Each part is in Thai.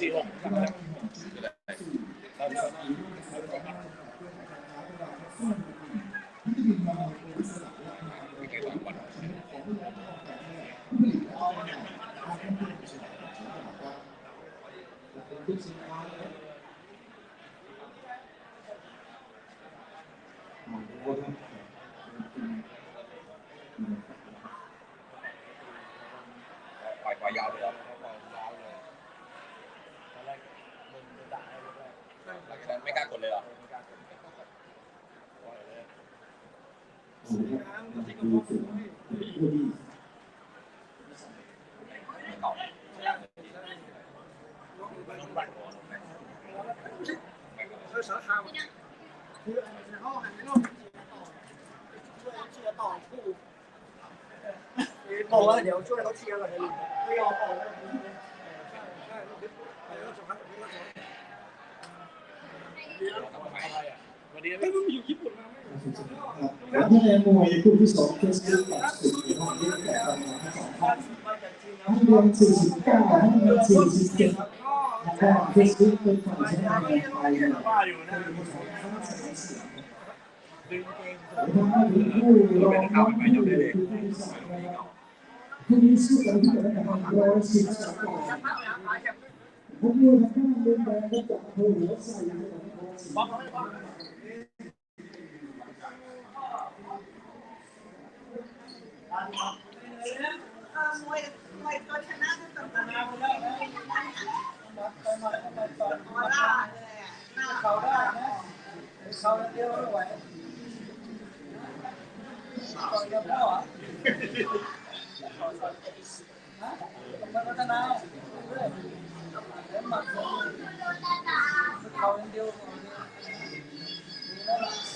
สี่หกทำอะไรปล่อยปล่อยยาวเลยเหรอหลังจากนั้นไม่กล้ากดเลยเหรอไม่ตอบ คือสารคามคือในห้องหันไปโน่นช่วยเชียร์ต่อคู่ บอกว่าเดี๋ยวช่วยเขาเชียร์ก่อนนะลุงไม่ยอมออกเลยใช่ใช่ รถสองคันรถสองวันนี้ไม่รู้อยู่ญี่ปุ่นมาไหมแล้วที่ในมวยคู่ที่สองเทสต์กับสุดในห้องนี้แต่ละทั้งสองท่านห้องเรียน49ห้องเรียน47แล้วก็เทสต์เป็นฝ่ายชนะไปไปเนี่ยว่าอยู่นะเป็นของข้าราชการเสียงดึงเกงแล้วก็มีผู้รองรับผู้คู่ที่สองนะครับคู่นี้สู้กันที่ระดับ112ปอนด์ผมมวยทางด้านมุมแดงก็จะโผล่หัวใส่ในระดับ110 มวยมวยตัวชนะก็ต้องชนะออร่า เลยอะหน้าเขาได้นะเขาเดียวไม่ไหวเขาเดียวแล้วอะมันพัฒนาเรื่อยแล้วหมักเขาเดียวต่อยมีทำได้ต้องเป็นทำได้รู้ไหมซ้อมเดี๋ยว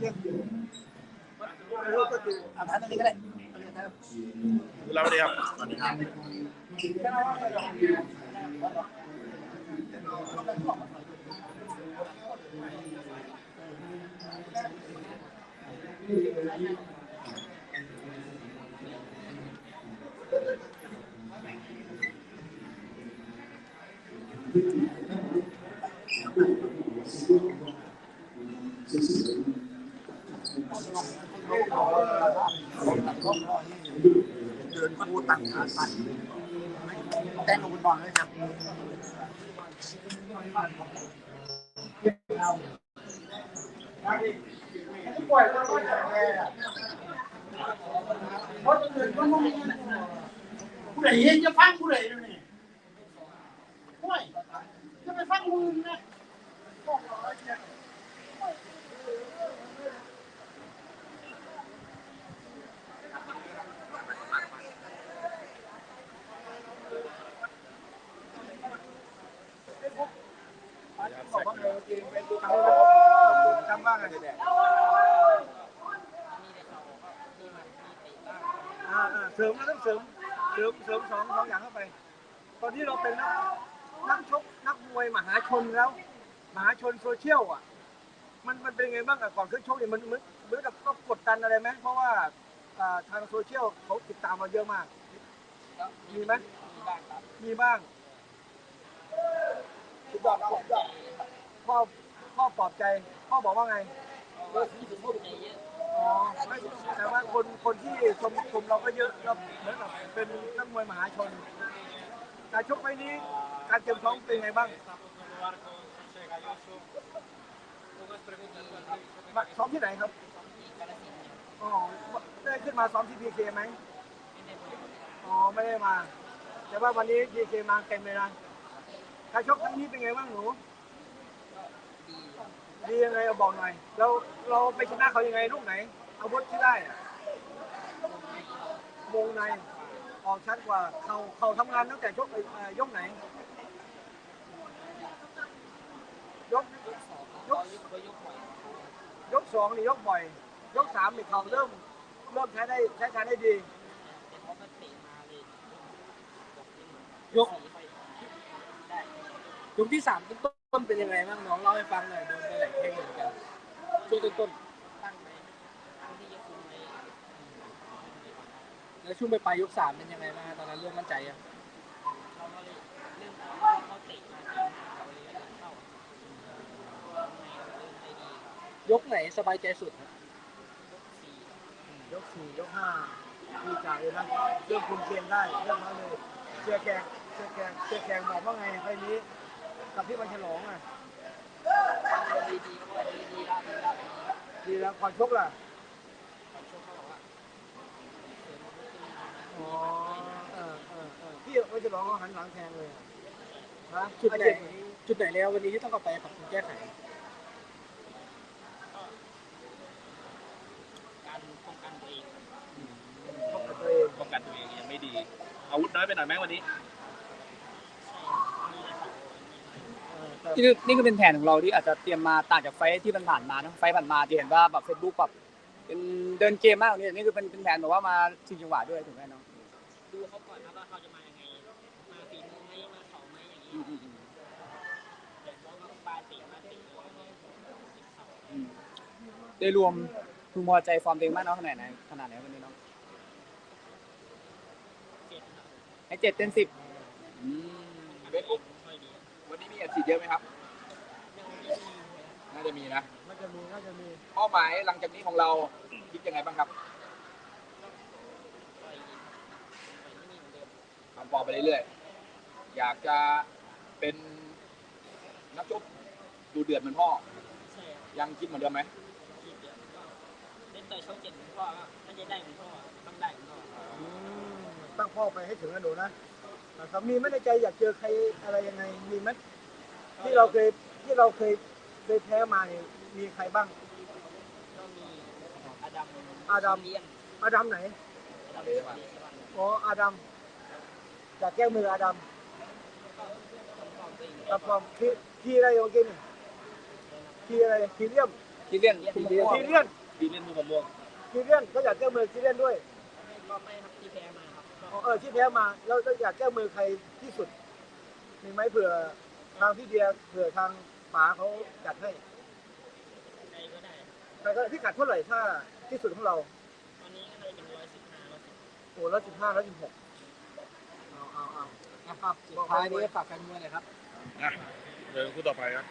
ถ้าลุงก็ เรียกอยู่รู้ก็อยู่อ่านทันตรงนี้ก็ได้เราเดียวแค่นั้นว่าไปหรอกเดินคู่ตัดขาตัดแต่งลงบนอลเลยครับปล่อยมันก็แข็งแรงอะเพราะตื่นก็ไม่มีผู้ใดเห็นจะฟังผู้ใดนี่ห่วยจะไปฟังมือนะ บอกเราเนี่ยบอกว่าเออจริงเป็นดูเขาจำว่าไงเนี่ยอ่าอ่าเสริมนะต้องเสริมเสริมเสริมสองสองอย่างเข้าไป ตอนที่เราเป็นนักนักชกนักมวยมหาชนแล้ว มหาชนโซเชียลอะ มันมันเป็นไงบ้างอะก่อนขึ้นชกเนี่ยมันเหมือนเหมือนกับก็กดดันอะไรไหมเพราะว่าทางโซเชียลเขาติดตามเราเยอะมาก มีไหมมีบ้างสุดยอดนะสุดยอด พ่อพ่อปลอบใจ พ่อบอกว่าไงอ๋อไม่แต่ว่าคนคนที่ชมชมเราก็เยอะเราเหมือนกับเป็นนักมวยมหาชนการชกไปนี้การเตรียมซ้อมเป็นไงบ้างซ้อมที่ไหนครับอ๋อได้ขึ้นมาซ้อมที่พีเคไหมอ๋อไม่ได้มา แต่ว่าวันนี้พีเคมาเต็มเลยนะการชกครั้งนี้เป็นไงบ้างหนู ดียังไงเอาบอกหน่อยเราเราไปชนะเขายังไงลูกไหนอาวุธที่ได้อะวงในออกชัดกว่าเขาเขาทำงานตั้งแต่ยกเอ่อยกไหน ยกยกยกสองนี่ยกบ่อย ยกสามนี่เขาเริ่มเริ่มใช้ได้ใช้การได้ดียกยกที่สามต้น ๆเป็นยังไงบ้างน้องเล่าให้ฟังหน่อยโดนไปหลายแข้งเหมือนกันช่วงต้นๆแล้วช่วงไปปลายยกสามเป็นยังไงบ้างตอนนั้นเริ่มมั่นใจยังยกไหนสบายใจสุดครับยกสี่ยกห้าดีใจเลยนะเริ่มคุมเกมได้เริ่มมาเลยเชียร์แกงเชียร์แกงเชียร์แกงบอกว่าไงไฟล์นี้ กับที่มันฉลองอะดีแล้วก่อนชกล่ะอ๋อเออเออเออพี่มันฉลองก็หันหลังแทงเลยฮะจุดไหนจุดไหนแล้ววันนี้ที่ต้องกลับไปปรับปรุงแก้ไขป้องกันตัวเองป้องกันตัวเองยังไม่ดีอาวุธน้อยไปหน่อยไหมวันนี้ เออแต่ นี่คือนี่คือเป็นแผนของเราที่อาจจะเตรียมมาต่างจากไฟท์ที่มันผ่านมานะไฟท์ผ่านมาจะเห็นว่าแบบเฟซบุ๊กแบบเป็นเดินเกมมากกว่านี่นี่คือเป็นเป็นแผนแบบว่ามาชิงจังหวะด้วยถูกไหมน้องดูเขาก่อนครับว่าเขาจะมายังไง มาฝีมือไหมมาเขาไหมอย่างนี้อืมอืมอืมแต่เขาก็ปายปีมาตีแล้วก็ติดเขาอืมได้รวมพึงพอใจฟอร์มตัวเองมากน้องขนาดไหนขนาดไหนวันนี้น้องเจ็ดครับให้เจ็ดเต็มสิบอืม เฟซบุ๊ก วันนี้มีอัดฉีดเยอะไหมครับยังไม่มีเลยน่าจะมีนะ น่าจะมีน่าจะมีเป้าหมายหลังจากนี้ของเราคิดยังไงบ้างครับค่อยดีค่อยไม่มีเหมือนเดิมทำฟอร์มไปเรื่อยๆ อยากจะเป็นนักชกดูเดือดเหมือนพ่อ ใช่ครับยังคิดเหมือนเดิมไหมที่เดียวก็เล่นต่อยช่องเจ็ดเหมือนพ่อก็ไม่ได้ได้เหมือนพ่อต้องได้เหมือนพ่ออืมตั้งพ่อไปให้ถึงนะหนูนะนะ ครับมีไหมในใจอยากเจอใครอะไรยังไงมีไหมที่เราเคยที่เราเคยเคยแพ้มาเนี่ยมีใครบ้าง ก็มีอาดัมอาดัม เลียนอาดัมไหนอาดัมเลียนใช่ป่ะอ๋ออาดัมอยากแก้มืออาดัมต้องฟอร์มตัวเองกับฟอร์มทีทีอะไรโอเคนี่ทีอะไรทีเลียมทีเลียนทีเลียนทีเลียนดีเล่นมือมะม่วงทีเลียนก็อยากแก้มือทีเลียนด้วย ก็ไม่ เออที่แพ้มาแล้วอยากแก้มือใครที่สุดมีไหมเผื่อทางพี่เดียเผื่อทางป๋าเขาจัดให้ใครก็ได้ใครก็พิกัดเท่าไหร่ถ้าที่สุดของเราตอนนี้ก็เลยเป็นร้อยสิบห้าร้อยสิบโอ้ร้อยสิบห้าร้อยสิบหกเอาเอาเอานะครับสุดท้ายนี้ฝากแฟนมวยหน่อยครับนะเดินคู่ต่อไปครับ